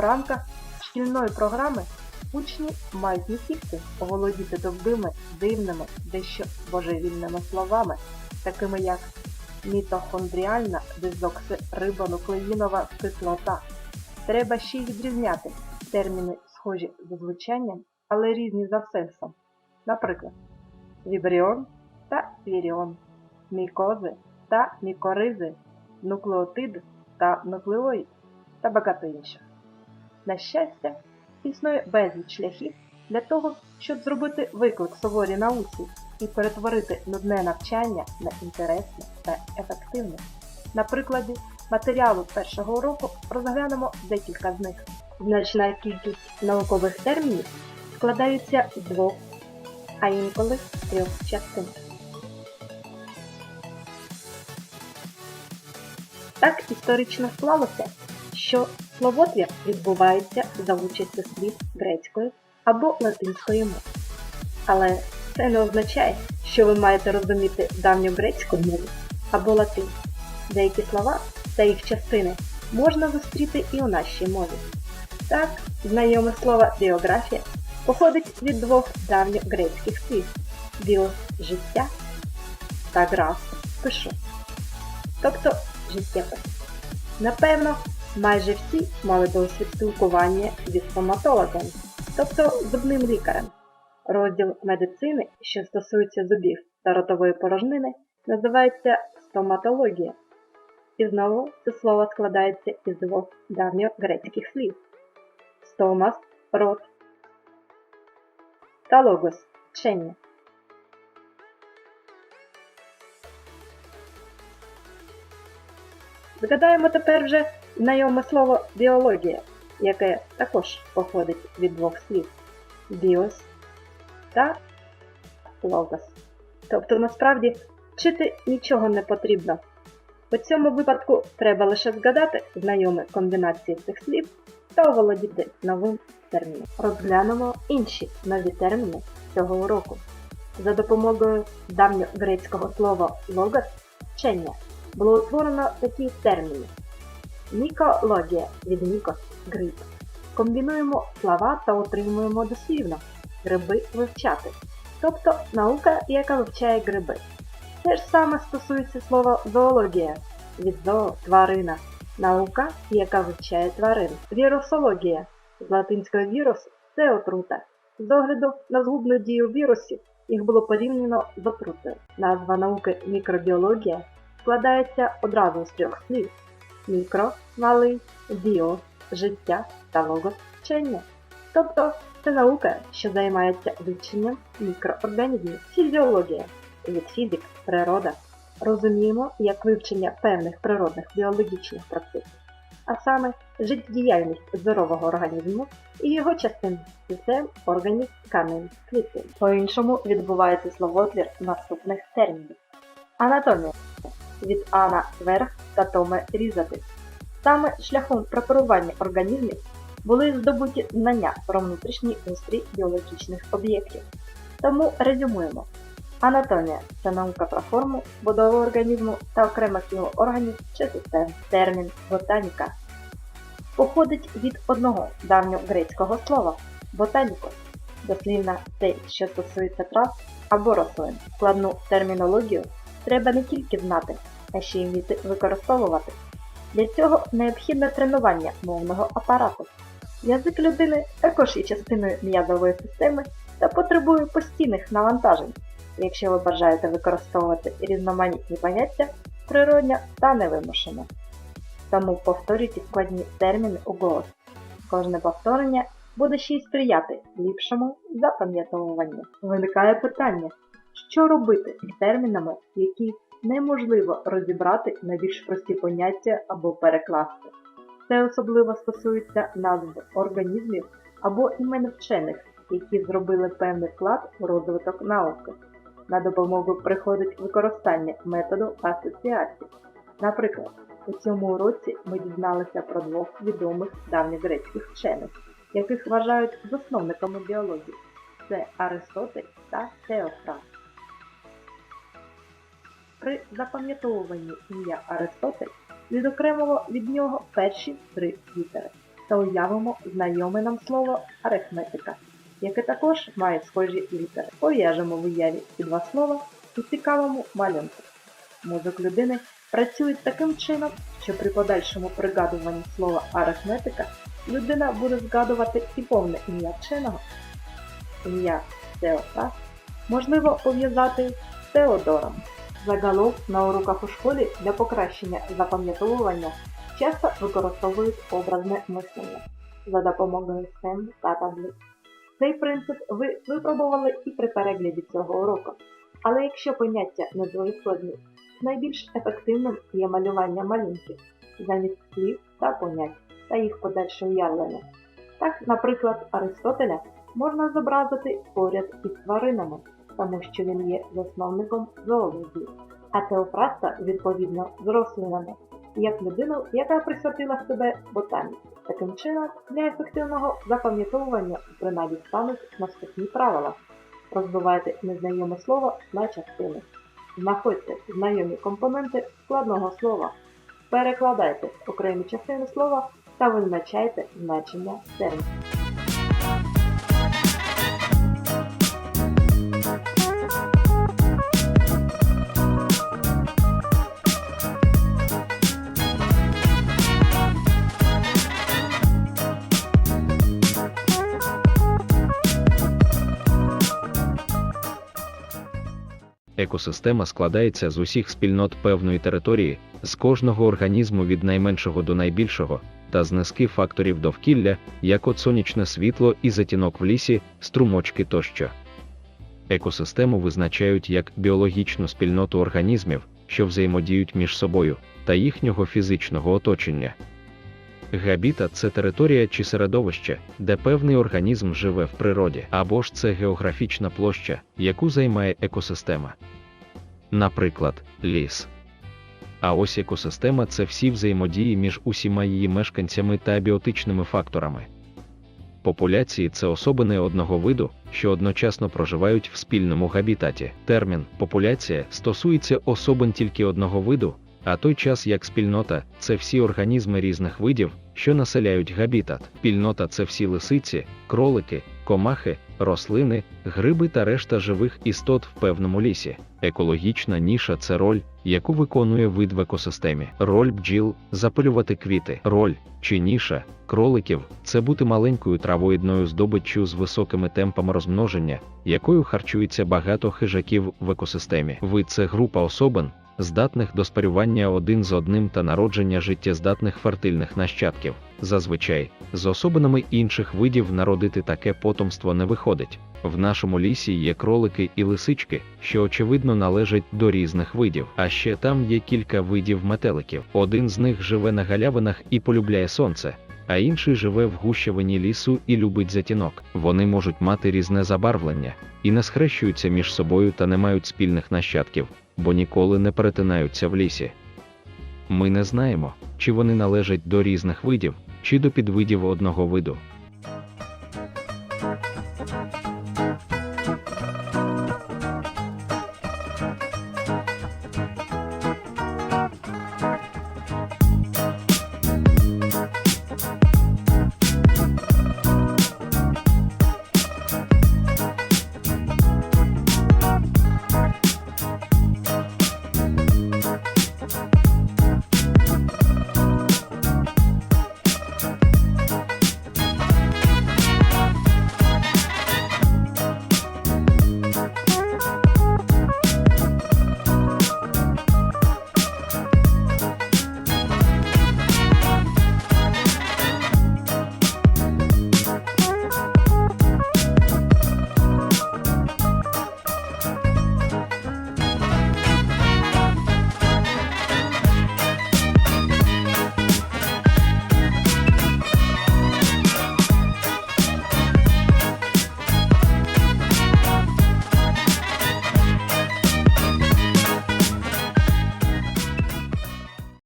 рамках шкільної програми учні мають не тільки оволодіти довгими, дивними, дещо божевільними словами, такими як мітохондріальна дезоксирибонуклеїнова кислота. Треба ще й відрізняти терміни, схожі за звучанням, але різні за сенсом. Наприклад, вібріон та віріон, мікози та мікоризи, нуклеотид та нуклеоїд та багато інших. На щастя, існує безліч шляхів для того, щоб зробити виклик суворій науці і перетворити нудне навчання на інтересне та ефективне. На прикладі матеріалу першого уроку розглянемо декілька з них. Значна кількість наукових термінів складаються з двох, а інколи з трьох частин. Так історично склалося, що словотвір відбувається за участю слів грецької або латинської мови. Але це не означає, що ви маєте розуміти давньогрецьку мову або латин. Деякі слова та їх частини можна зустріти і у нашій мові. Так, знайоме слово біографія походить від двох давньогрецьких слів біос життя та граф пишу, тобто життєпис. Напевно, майже всі мали досвід спілкування зі стоматологом, тобто зубним лікарем. Розділ медицини, що стосується зубів та ротової порожнини, називається стоматологія. І знову це слово складається із двох давньогрецьких слів стомас рот та логос вчення. Згадаємо тепер вже знайоме слово біологія, яке також походить від двох слів біос та логос. Тобто насправді вчити нічого не потрібно. У цьому випадку треба лише згадати знайомі комбінації цих слів та оволодіти новим терміном. Розглянемо інші нові терміни цього уроку. За допомогою давньогрецького слова логос вчення було утворено такі терміни. Мікологія від мікос гриб. Комбінуємо слова та отримуємо дослівно гриби вивчати, тобто наука, яка вивчає гриби. Те ж саме стосується слова зоологія від зоо тварина, наука, яка вивчає тварин. Вірусологія з латинського вірус це отрута. З огляду на згубну дію вірусів їх було порівняно з отрутою. Назва науки мікробіологія складається одразу з трьох слів мікро, малий, біо, життя та логосвчення. Тобто це наука, що займається вивченням мікроорганізмів, фізіологія від фізик, природа. Розуміємо як вивчення певних природних біологічних процесів, а саме життєдіяльність здорового організму і його частин систем органів тканин клітин. По-іншому відбувається словотвір наступних термінів. Анатомія від Ана верх та Томе різати. Саме шляхом препарування організмів були здобуті знання про внутрішній устрій біологічних об'єктів. Тому резюмуємо. Анатомія це наука про форму, будову організму та окремих його органів чи систем. Термін ботаніка походить від одного давньогрецького слова ботанікос, дослівно те, що стосується трав або рослин. Складну термінологію треба не тільки знати, а ще й вміти використовувати. Для цього необхідне тренування мовного апарату. Язик людини також є частиною м'язової системи та потребує постійних навантажень. Якщо ви бажаєте використовувати різноманітні поняття, природня та невимушена. Тому повторюйте складні терміни у голос. Кожне повторення буде ще й сприяти ліпшому запам'ятовуванню. Виникає питання, що робити з термінами, які неможливо розібрати на більш прості поняття або перекласти. Це особливо стосується назв організмів або імен вчених, які зробили певний вклад у розвиток науки. На допомогу приходить використання методу асоціації. Наприклад, у цьому уроці ми дізналися про двох відомих давньогрецьких вчених, яких вважають засновниками біології. Це Аристотель та Теофраст. При запам'ятовуванні ім'я Аристотель відокремило від нього перші три літери. та уявимо знайоме нам слово арифметика, яке також має схожі літери. Пов'яжемо в уяві ці два слова у цікавому малюнку. Мозок людини працює таким чином, що при подальшому пригадуванні слова арифметика людина буде згадувати і повне ім'я вченого. Ім'я Теофраз можливо пов'язати з Теодором. Загалом на уроках у школі для покращення запам'ятовування часто використовують образне мислення за допомогою схем та таблиць. Цей принцип ви випробували і при перегляді цього уроку. Але якщо поняття не складні, найбільш ефективним є малювання малюнків замість слів та понять та їх подальше уявлення. Так, наприклад, Аристотеля можна зобразити поряд із тваринами, тому що він є засновником зоології, а Теофраста, відповідно, з рослинами, як людину, яка присвятила себе ботаніці. Таким чином, для ефективного запам'ятовування у принаді стануть наступні правила. Розбивайте незнайоме слово на частини. Знаходьте знайомі компоненти складного слова. Перекладайте окремі частини слова та визначайте значення термінів. Екосистема складається з усіх спільнот певної території, з кожного організму від найменшого до найбільшого, та з низки факторів довкілля, як от сонячне світло і затінок в лісі, струмочки тощо. Екосистему визначають як біологічну спільноту організмів, що взаємодіють між собою, та їхнього фізичного оточення. Габіта це територія чи середовище, де певний організм живе в природі, або ж це географічна площа, яку займає екосистема. Наприклад, ліс. А ось екосистема це всі взаємодії між усіма її мешканцями та біотичними факторами. Популяції це особини одного виду, що одночасно проживають в спільному габітаті. Термін популяція стосується особин тільки одного виду, а той час як спільнота це всі організми різних видів, що населяють габітат. Спільнота це всі лисиці, кролики, комахи, рослини, гриби та решта живих істот в певному лісі. Екологічна ніша це роль, яку виконує вид в екосистемі. Роль бджіл запилювати квіти. Роль чи ніша кроликів це бути маленькою травоїдною здобиччю з високими темпами розмноження, якою харчується багато хижаків в екосистемі. Вид це група особин, здатних до спарювання один з одним та народження життєздатних фертильних нащадків. Зазвичай, з особинами інших видів народити таке потомство не виходить. В нашому лісі є кролики і лисички, що очевидно належать до різних видів. А ще там є кілька видів метеликів. Один з них живе на галявинах і полюбляє сонце, а інший живе в гущавині лісу і любить затінок. Вони можуть мати різне забарвлення і не схрещуються між собою та не мають спільних нащадків, бо ніколи не перетинаються в лісі. Ми не знаємо, чи вони належать до різних видів, чи до підвидів одного виду.